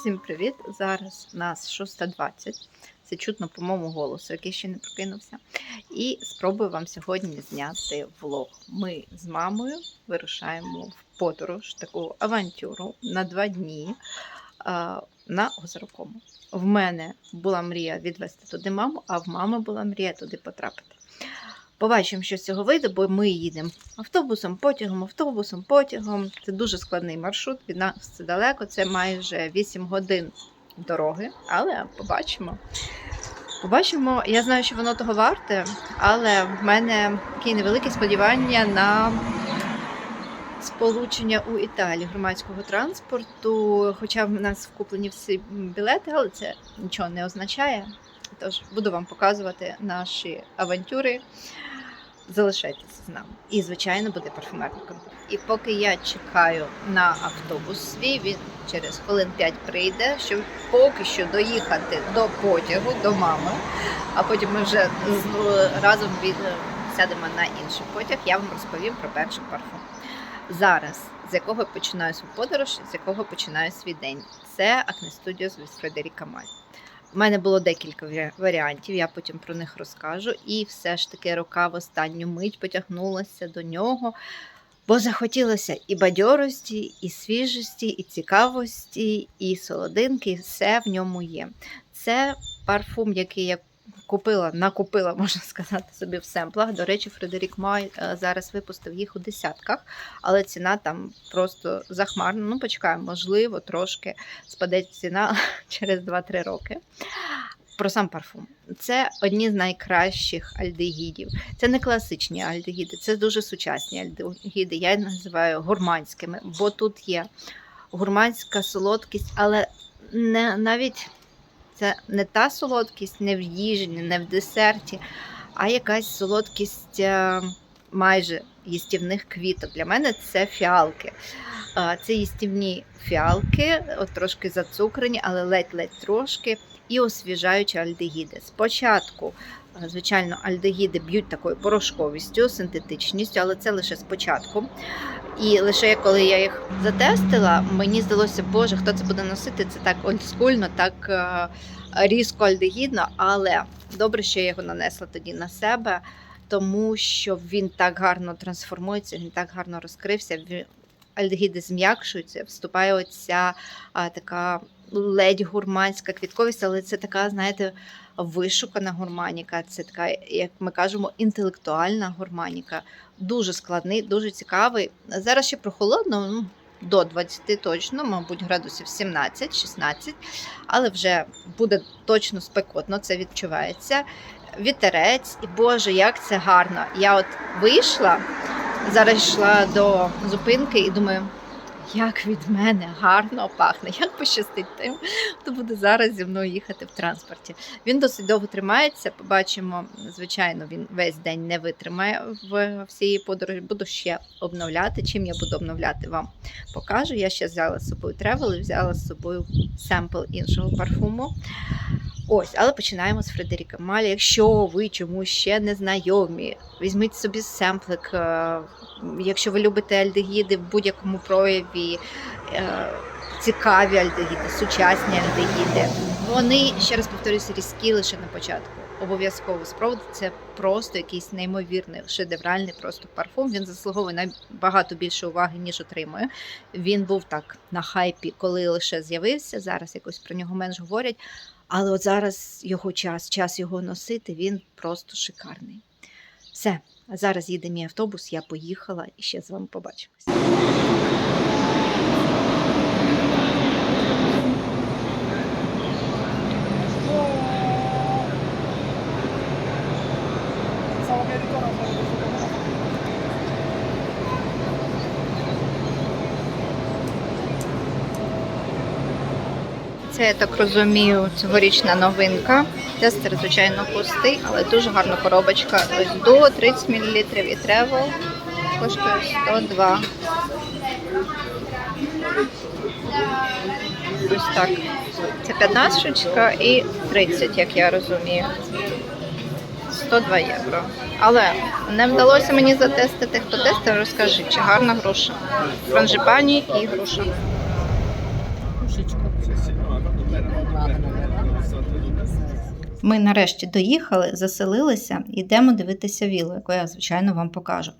Всім привіт! Зараз нас 6.20. Це чутно по моєму голосу, який ще не прокинувся. І спробую вам сьогодні зняти влог. Ми з мамою вирушаємо в подорож, таку авантюру на два дні на Озерокому. В мене була мрія відвести туди маму, а в мами була мрія туди потрапити. Побачимо, що з цього вийде, бо ми їдемо автобусом, потягом, автобусом, потягом. Це дуже складний маршрут. Від нас це далеко, це майже 8 годин дороги, але побачимо. Побачимо, я знаю, що воно того варте, але в мене такі невеликі сподівання на сполучення у Італії громадського транспорту. Хоча в нас вкуплені всі білети, але це нічого не означає. Тож буду вам показувати наші авантюри. Залишайтеся з нами. І, звичайно, буде парфумерний контакт. І поки я чекаю на автобус свій, він через хвилин 5 прийде, щоб поки що доїхати до потягу, до мами, а потім ми вже разом від, сядемо на інший потяг, я вам розповім про перший парфум. Зараз, з якого починаю свою подорож, з якого починаю свій день. Це Acne Studios від Фредеріка Маль. У мене було декілька варіантів, я потім про них розкажу. І все ж таки рука в останню мить потягнулася до нього, бо захотілося і бадьорості, і свіжості, і цікавості, і солодинки, все в ньому є. Це парфум, який я купила, накупила, можна сказати, собі в семплах. До речі, Фредерік Май е, зараз випустив їх у десятках, але ціна там просто захмарна. Ну, почекаємо, можливо, трошки спаде ціна через 2-3 роки. Про сам парфум. Це одні з найкращих альдегідів. Це не класичні альдегіди, це дуже сучасні альдегіди. Я їх називаю гурманськими, бо тут є гурманська солодкість, але не навіть це не та солодкість не в їжі, не в десерті, а якась солодкість е, майже їстівних квіток. Для мене це фіалки. Е, Це їстівні фіалки, от трошки зацукрені, але ледь-ледь трошки, і освіжаючі альдегіди. Спочатку, звичайно, альдегіди б'ють такою порошковістю, синтетичністю, але це лише спочатку. І лише коли я їх затестила, мені здалося, боже, хто це буде носити? Це так олдскульно, так е, різко альдегідно, але добре, що я його нанесла тоді на себе, тому що він так гарно трансформується, він так гарно розкрився. Альдегіди зм'якшуються, вступає оця така ледь гурманська квітковість, але це така, знаєте, вишукана гурманіка. Це така, як ми кажемо, інтелектуальна гурманіка. Дуже складний, дуже цікавий. Зараз ще прохолодно, ну, до 20 точно, мабуть, градусів 17-16, але вже буде точно спекотно, це відчувається. Вітерець, і Боже, як це гарно! Я от вийшла, зараз йшла до зупинки і думаю, як від мене гарно пахне, як пощастить тим, хто буде зараз зі мною їхати в транспорті. Він досить довго тримається. Побачимо, звичайно, він весь день не витримає в всій подорожі. Буду ще обновляти. Чим я буду обновляти, вам покажу. Я ще взяла з собою тревел і взяла з собою семпл іншого парфуму. Ось, але починаємо з Фредеріка Маля. Якщо ви чомусь ще не знайомі, візьміть собі семплик. е, Якщо ви любите альдегіди в будь-якому прояві, е, цікаві альдегіди, сучасні альдегіди. Вони, ще раз повторюся, різкі лише на початку. Обов'язково спробуйте. Це просто якийсь неймовірний, шедевральний просто парфум. Він заслуговує набагато більше уваги, ніж отримує. Він був так на хайпі, коли лише з'явився. Зараз якось про нього менш говорять. Але от зараз його час, час його носити, він просто шикарний. Все, зараз їде мій автобус, я поїхала і ще з вами побачимось. Це, я так розумію, цьогорічна новинка. Тестер, звичайно, пустий, але дуже гарна коробочка. Ось до 30 мл і тревел коштує 102. Ось так. Це 15 і 30, як я розумію. 102 євро. Але не вдалося мені затестити. Хто тестив, розкажи, чи гарна груша. Франжипані і груша. Це сі- а, Ми нарешті доїхали, заселилися, йдемо дивитися віллу, яку я, звичайно, вам покажу.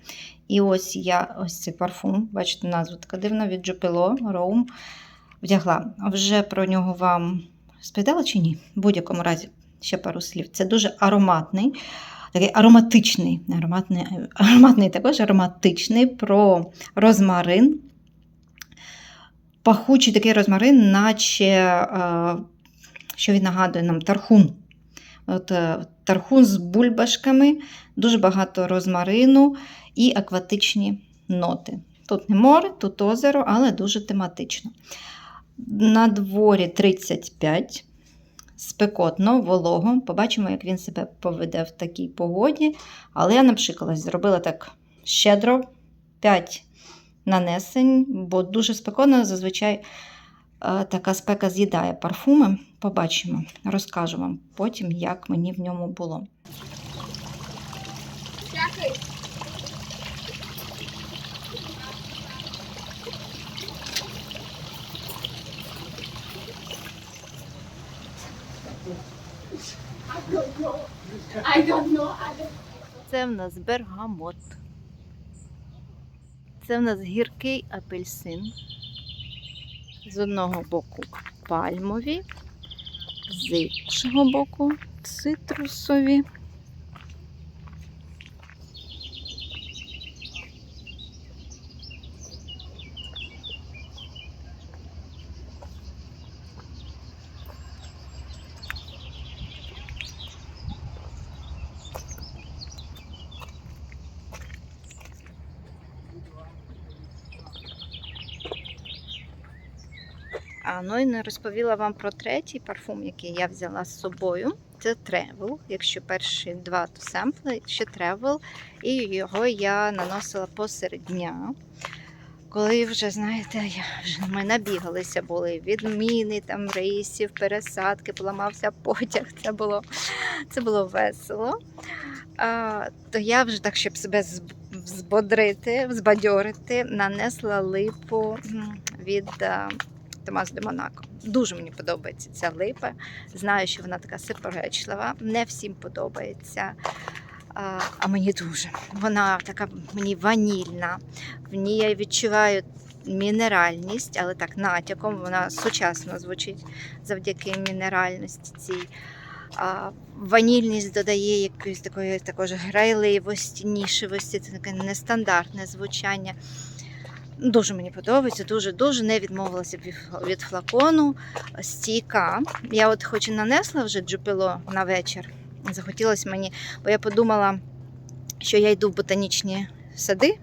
І ось я ось цей парфум, бачите, назву така дивна від Джупіло Роум вдягла. Вже про нього вам сповідала чи ні? В будь-якому разі ще пару слів. Це дуже ароматний, такий ароматичний, ароматний, ароматний також ароматичний про розмарин. Пахучий такий розмарин, наче е, що він нагадує нам тархун. От, е, тархун з бульбашками, дуже багато розмарину і акватичні ноти. Тут не море, тут озеро, але дуже тематично. На дворі 35, спекотно, волого. Побачимо, як він себе поведе в такій погоді. Але я напшикалась, зробила так щедро 5 нанесень, бо дуже спекотно зазвичай така спека з'їдає парфуми. Побачимо, розкажу вам потім, як мені в ньому було. Це в нас бергамот. Це в нас гіркий апельсин. З одного боку пальмові, з іншого боку цитрусові. Ну і не розповіла вам про третій парфум, який я взяла з собою. Це Travel. Якщо перші два то семпли, ще Travel. І його я наносила посеред дня. Коли вже, знаєте, я вже ми набігалися були відміни там рейсів, пересадки, поламався потяг. Це було, це було весело. А, то я вже так, щоб себе збодрити, збадьорити, нанесла липу від Томас де Монако. Дуже мені подобається ця липа. Знаю, що вона така сипоречлива. Не всім подобається. А мені дуже. Вона така мені ванільна. В ній я відчуваю мінеральність, але так натяком. Вона сучасно звучить завдяки мінеральності цій. А, ванільність додає якоїсь такої також грайливості, нішевості, це таке нестандартне звучання. Дуже мені подобається, дуже-дуже не відмовилася від, флакону. Стійка. Я от хоч і нанесла вже джупіло на вечір. Захотілося мені, бо я подумала, що я йду в ботанічні сади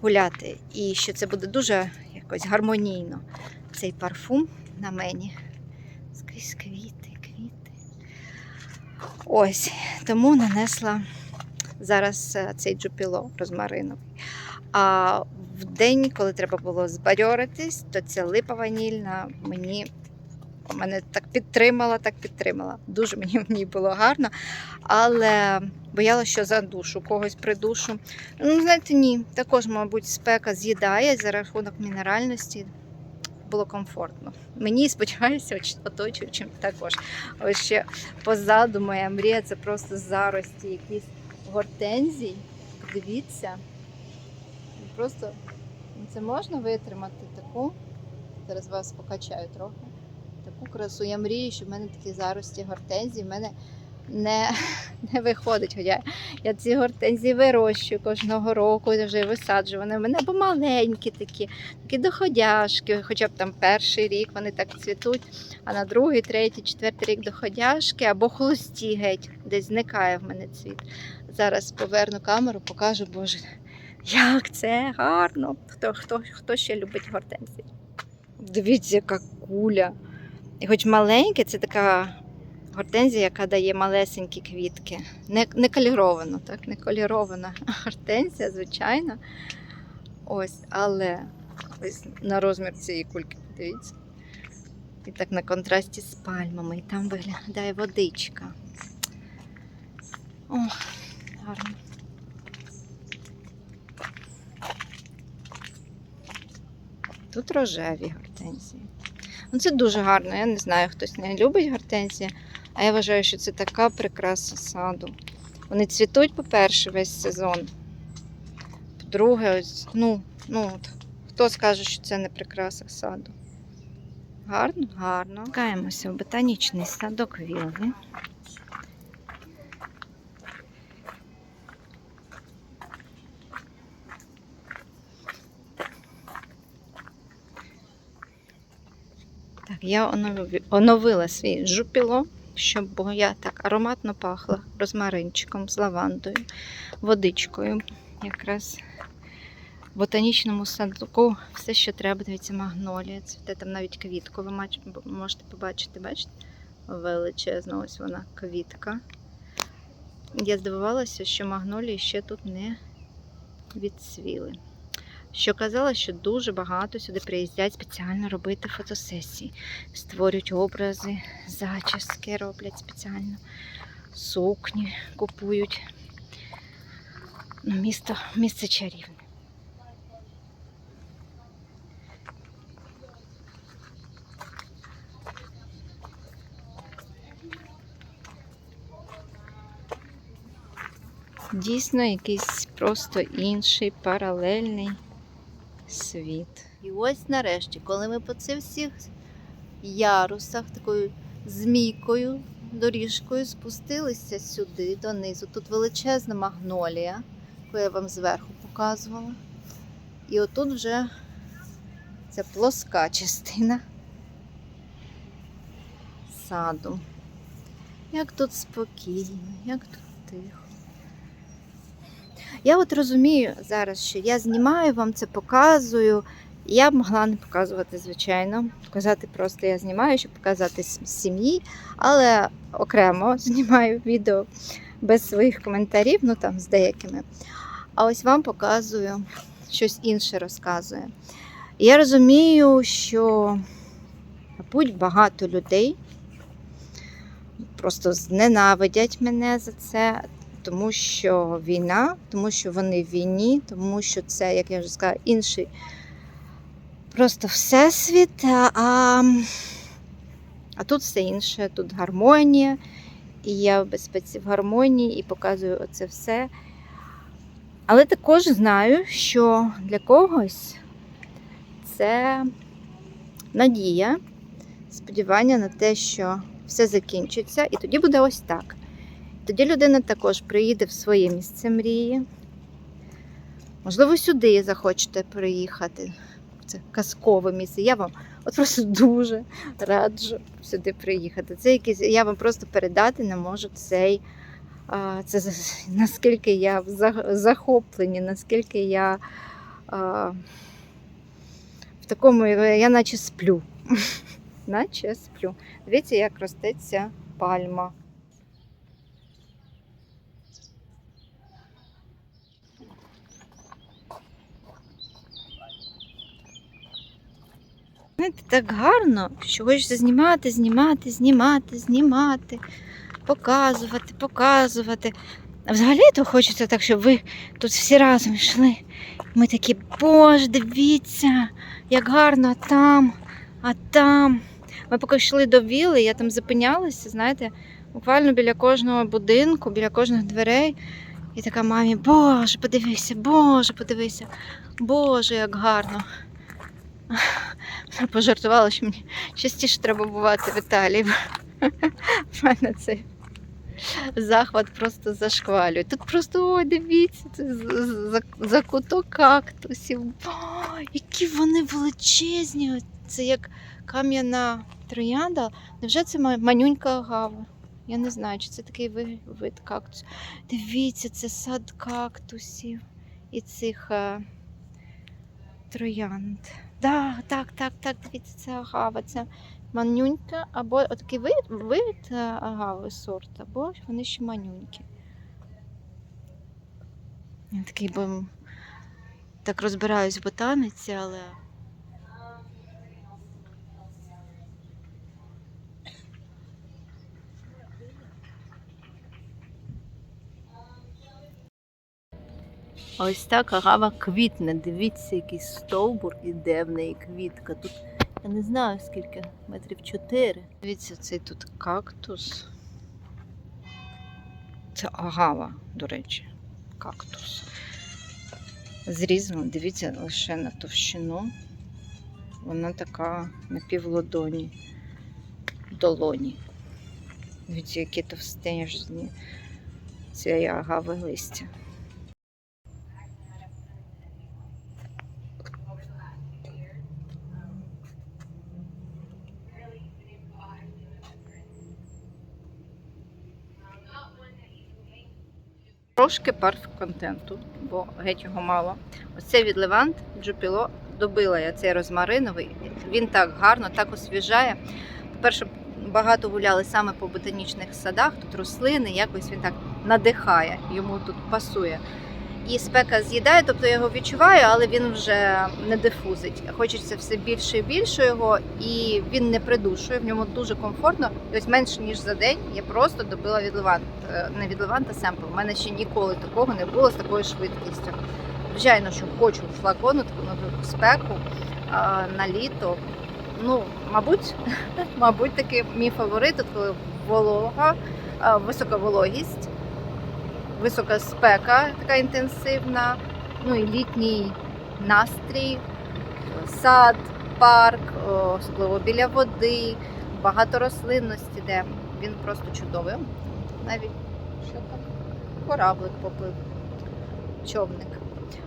гуляти, і що це буде дуже якось гармонійно. Цей парфум на мені. Скрізь квіти, квіти. Ось, тому нанесла зараз е, цей джупіло розмариновий. А в день, коли треба було збадьоритись, то ця липа ванільна мені мене так підтримала, так підтримала. Дуже мені в ній було гарно, але боялася, що за душу когось придушу. Ну, знаєте, ні, також, мабуть, спека з'їдає за рахунок мінеральності. Було комфортно. Мені сподіваюся, оточуючим також. Ось ще позаду моя мрія це просто зарості, якісь гортензій. Дивіться. Просто це можна витримати таку. Зараз вас покачаю трохи. Таку красу. Я мрію, що в мене такі зарості гортензії в мене не, не виходить. Хоча я ці гортензії вирощую кожного року, я вже висаджую. Вони в мене або маленькі такі, такі доходяшки. Хоча б там перший рік вони так цвітуть, а на другий, третій, четвертий рік доходяшки або холості геть, десь зникає в мене цвіт. Зараз поверну камеру, покажу, боже, як це гарно. Хто, хто, хто ще любить гортензії? Дивіться, яка куля. І хоч маленьке, це така гортензія, яка дає малесенькі квітки. Не, не кольорована, так? Не кольорована гортензія, звичайно. Ось, але ось на розмір цієї кульки, подивіться. І так на контрасті з пальмами. І там виглядає водичка. О, гарно. Тут рожеві гортензії. Ну, це дуже гарно. Я не знаю, хтось не любить гортензії, А я вважаю, що це така прикраса саду. Вони цвітуть, по-перше, весь сезон. По-друге, ось, ну, ну, от, хто скаже, що це не прикраса саду? Гарно? Гарно. Каємося в ботанічний садок Вілли. Я оновила свій жупіло, щоб я так ароматно пахла розмаринчиком з лавандою, водичкою. Якраз в ботанічному садку все, що треба, дивіться, магнолія. Цвіте там навіть квітку. Ви можете побачити, бачите? Величезна, ось вона квітка. Я здивувалася, що магнолії ще тут не відцвіли. Що казала, що дуже багато сюди приїздять спеціально робити фотосесії. Створюють образи, зачіски роблять спеціально, сукні купують. Ну, місто, місце чарівне. Дійсно, якийсь просто інший паралельний світ. І ось нарешті, коли ми по цих всіх ярусах, такою змійкою, доріжкою спустилися сюди, донизу. Тут величезна магнолія, яку я вам зверху показувала. І отут вже ця плоска частина саду. Як тут спокійно, як тут тихо. Я от розумію зараз, що я знімаю вам це, показую. Я б могла не показувати, звичайно. Показати просто я знімаю, щоб показати сім'ї, але окремо знімаю відео без своїх коментарів, ну там з деякими. А ось вам показую щось інше розказую. Я розумію, що, мабуть, багато людей просто зненавидять мене за це, тому що війна, тому що вони в війні, тому що це, як я вже сказала, інший просто всесвіт. А, а тут все інше, тут гармонія, і я в безпеці в гармонії і показую оце все. Але також знаю, що для когось це надія, сподівання на те, що все закінчиться, і тоді буде ось так. Тоді людина також приїде в своє місце мрії. Можливо, сюди захочете приїхати. Це казкове місце. Я вам от просто дуже раджу сюди приїхати. Це якийсь, я вам просто передати не можу цей. Це наскільки я в зах- захопленні, наскільки я в такому, я наче сплю. Наче сплю. Дивіться, як росте ця пальма. Знаєте, так гарно, що хочеться знімати, знімати, знімати, знімати, показувати, показувати. А взагалі то хочеться так, щоб ви тут всі разом йшли. Ми такі, боже, дивіться, як гарно а там, а там. Ми поки йшли до віли, я там зупинялася, знаєте, буквально біля кожного будинку, біля кожних дверей. І така мамі, боже, подивися, боже, подивися, боже, як гарно. Вона пожартувала, що мені частіше треба бувати в Італії. В мене цей захват просто зашквалює. Тут просто ой, дивіться, це за- закуток кактусів. О, які вони величезні! Це як кам'яна троянда. Невже це манюнька агава? Я не знаю, чи це такий ви- вид кактусу. Дивіться, це сад кактусів і цих е, троянд. Так, так, так, так, дивіться, це агава, це манюнька, або такий вид, вид е, агави сорт, або вони ще манюнькі. Я такий бо так розбираюсь в ботаниці, але. Ось так агава квітне. Дивіться, який стовбур іде в неї квітка. Тут я не знаю скільки, метрів чотири. Дивіться, цей тут кактус. Це агава, до речі, кактус. Зрізана, дивіться лише на товщину. Вона така на півлодоні, долоні. Дивіться, які товстежні цієї агави листя. Трошки парф контенту, бо геть його мало. Ось від Левант Джупіло добила я цей розмариновий. Він так гарно, так освіжає. По-перше, багато гуляли саме по ботанічних садах. Тут рослини, якось він так надихає, йому тут пасує. І спека з'їдає, тобто я його відчуваю, але він вже не дифузить. Хочеться все більше і більше його, і він не придушує. В ньому дуже комфортно. І ось менше ніж за день я просто добила від Левант. Е, Не від Леванта семпл. У мене ще ніколи такого не було з такою швидкістю. Звичайно, що хочу флакону таку на спеку а, на літо. Ну, мабуть, мабуть, таки мій фаворит, от коли волога, а, висока вологість, висока спека, така інтенсивна, ну і літній настрій, сад, парк, особливо біля води, багато рослинності, де він просто чудовий. Навіть що так, кораблик поплив, човник.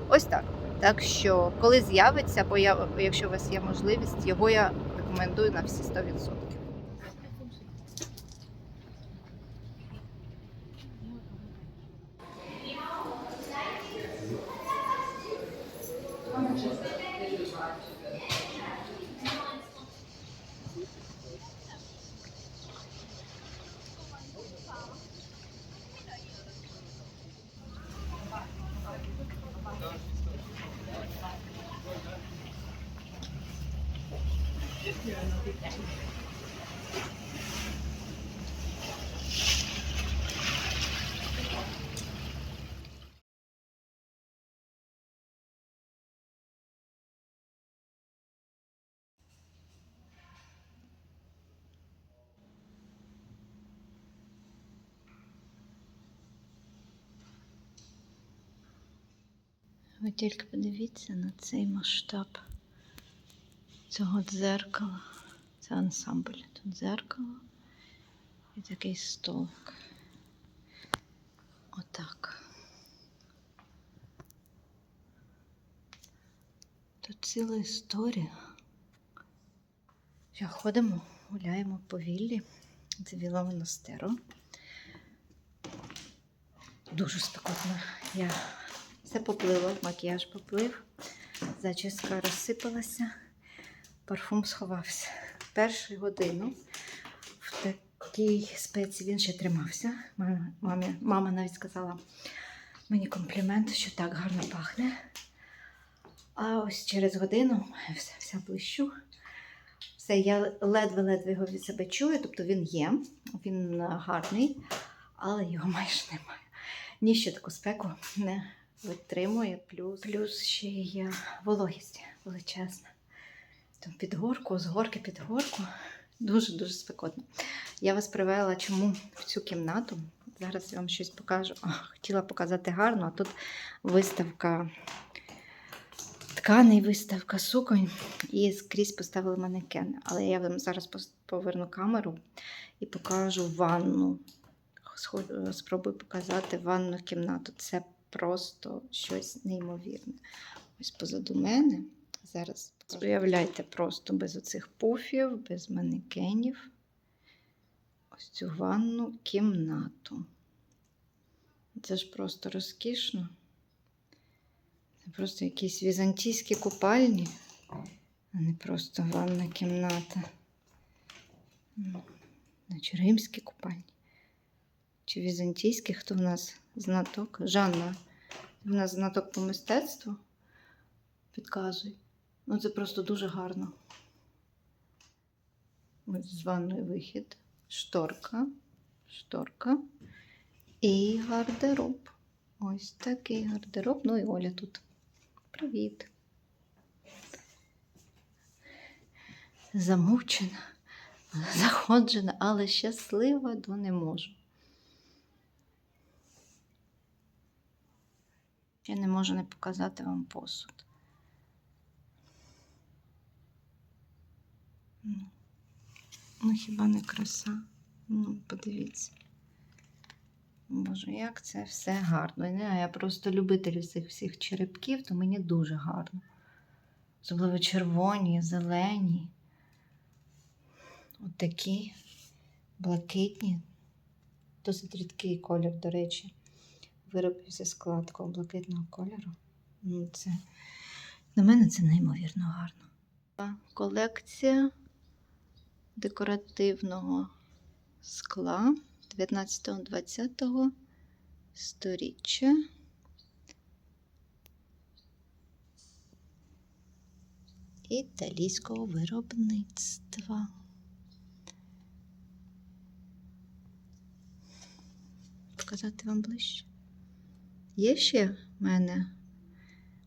Ось так. Так що, коли з'явиться, або я, якщо у вас є можливість, його я рекомендую на всі 100%. Ви тільки подивіться на цей масштаб цього дзеркала. Це ансамбль. Тут дзеркало і такий столик. Отак. Тут ціла історія. Що, ходимо, гуляємо по віллі. Це віла монастеру. Дуже спекотно. Я все поплило, макіяж поплив, зачіска розсипалася, парфум сховався. Першу годину в такій спеці він ще тримався. Мама, мама навіть сказала мені комплімент, що так гарно пахне. А ось через годину вся, вся блищу. Все, я ледве-ледве його від себе чую, тобто він є, він гарний, але його майже немає. Ні, ще таку спеку не витримує, плюс, плюс ще є вологість величезна. Там під горку, з горки під горку. Дуже-дуже спекотно. Я вас привела чому в цю кімнату. Зараз я вам щось покажу. Хотіла показати гарно, а тут виставка тканей, виставка суконь. І скрізь поставили манекен. Але я вам зараз поверну камеру і покажу ванну. Спробую показати ванну кімнату. Це просто щось неймовірне. Ось позаду мене. Зараз уявляйте просто без оцих пуфів, без манекенів. Ось цю ванну кімнату. Це ж просто розкішно. Це просто якісь візантійські купальні, а не просто ванна кімната. Наче римські купальні. Чи візантійські, хто в нас знаток? Жанна, в нас знаток по мистецтву. Підказуй. Ну, це просто дуже гарно. Ось з ванної вихід, шторка, шторка і гардероб. Ось такий гардероб. Ну і Оля тут. Привіт. Замучена, заходжена, але щаслива, до не можу. Я не можу не показати вам посуд. Ну, ну хіба не краса? Ну, подивіться. Боже, як це все гарно. Не, я просто любитель цих всіх черепків, то мені дуже гарно. Особливо червоні, зелені. От такі блакитні. Досить рідкий колір, до речі. Виробив зі скла такого блакитного кольору. Ну, це... На мене це неймовірно гарно. Колекція декоративного скла 19-20 сторіччя. Італійського виробництва. Показати вам ближче. Є ще в мене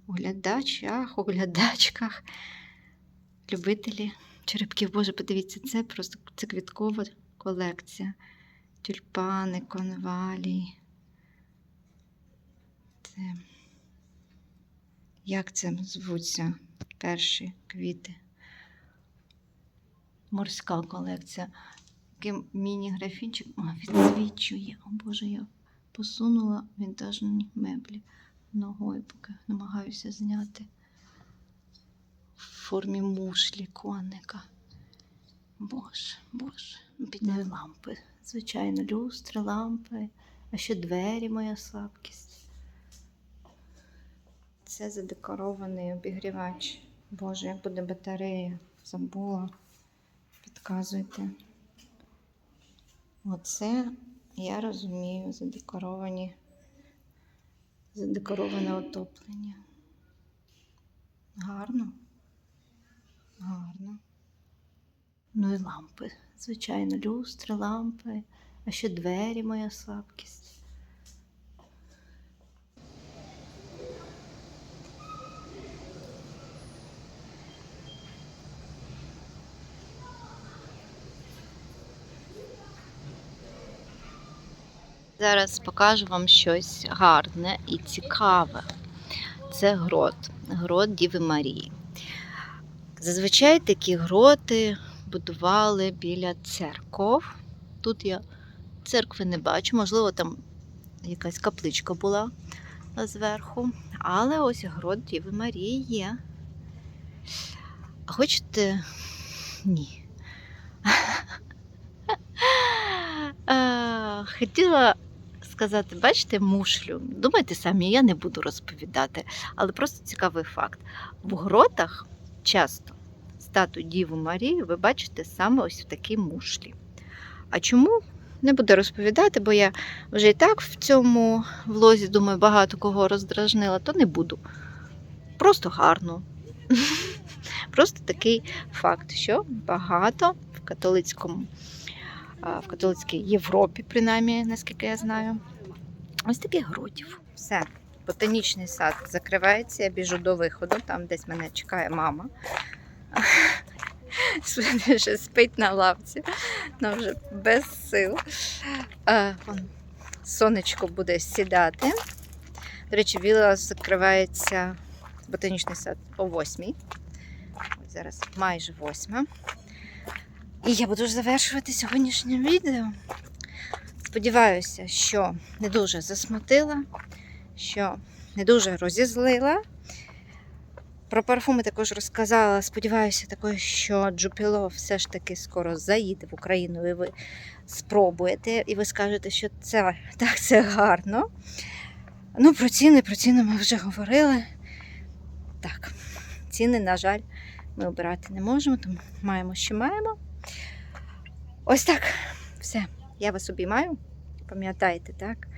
у глядачах, у глядачках любителі черепків. Боже, подивіться, це просто це квіткова колекція. Тюльпани, конвалії. Це... Як це звуться перші квіти? Морська колекція. Такий міні-графінчик О, відсвічує. О Боже, я посунула вінтажні меблі ногою, поки намагаюся зняти в формі мушлі коника. Боже, Боже, підняли лампи. Звичайно, люстри, лампи, а ще двері моя слабкість. Це задекорований обігрівач. Боже, як буде батарея? Забула. Підказуйте. Оце, я розумію, задекоровані, задекороване отоплення. Гарно. Гарно. Ну і лампи. Звичайно, люстри, лампи, а ще двері моя слабкість. Зараз покажу вам щось гарне і цікаве. Це грот, грот Діви Марії. Зазвичай такі гроти будували біля церков. Тут я церкви не бачу, можливо, там якась капличка була зверху. Але ось грот Діви Марії є. Хочете? Ні. Хотіла сказати, бачите, мушлю. Думайте самі, я не буду розповідати, але просто цікавий факт. В гротах часто статую Діву Марію ви бачите саме ось в такій мушлі. А чому? Не буду розповідати, бо я вже і так в цьому влозі, думаю, багато кого роздражнила, то не буду. Просто гарно. Просто такий факт, що багато в католицькому, в католицькій Європі, принаймні, наскільки я знаю, ось таких гротів. Все. Ботанічний сад закривається, я біжу до виходу, там десь мене чекає мама. Вже спить на лавці, вона вже без сил. Сонечко буде сідати. До речі, віла закривається ботанічний сад о 8. Ось зараз майже 8. І я буду завершувати сьогоднішнє відео. Сподіваюся, що не дуже засмутила, що не дуже розізлила. Про парфуми також розказала. Сподіваюся, також, що Джупіло все ж таки скоро заїде в Україну, і ви спробуєте, і ви скажете, що це так це гарно. Ну, про ціни, про ціни ми вже говорили. Так, ціни, на жаль, ми обирати не можемо, тому маємо, що маємо. Ось так. Все. Я вас обіймаю. Пам'ятайте, так,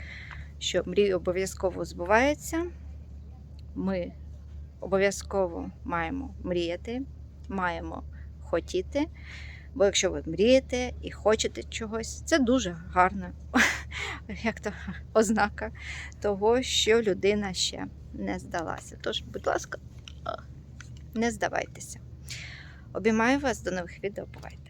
що мрії обов'язково збуваються. Ми обов'язково маємо мріяти, маємо хотіти. Бо якщо ви мрієте і хочете чогось, це дуже гарна як то, ознака того, що людина ще не здалася. Тож, будь ласка, не здавайтеся. Обіймаю вас до нових відео. Бувайте!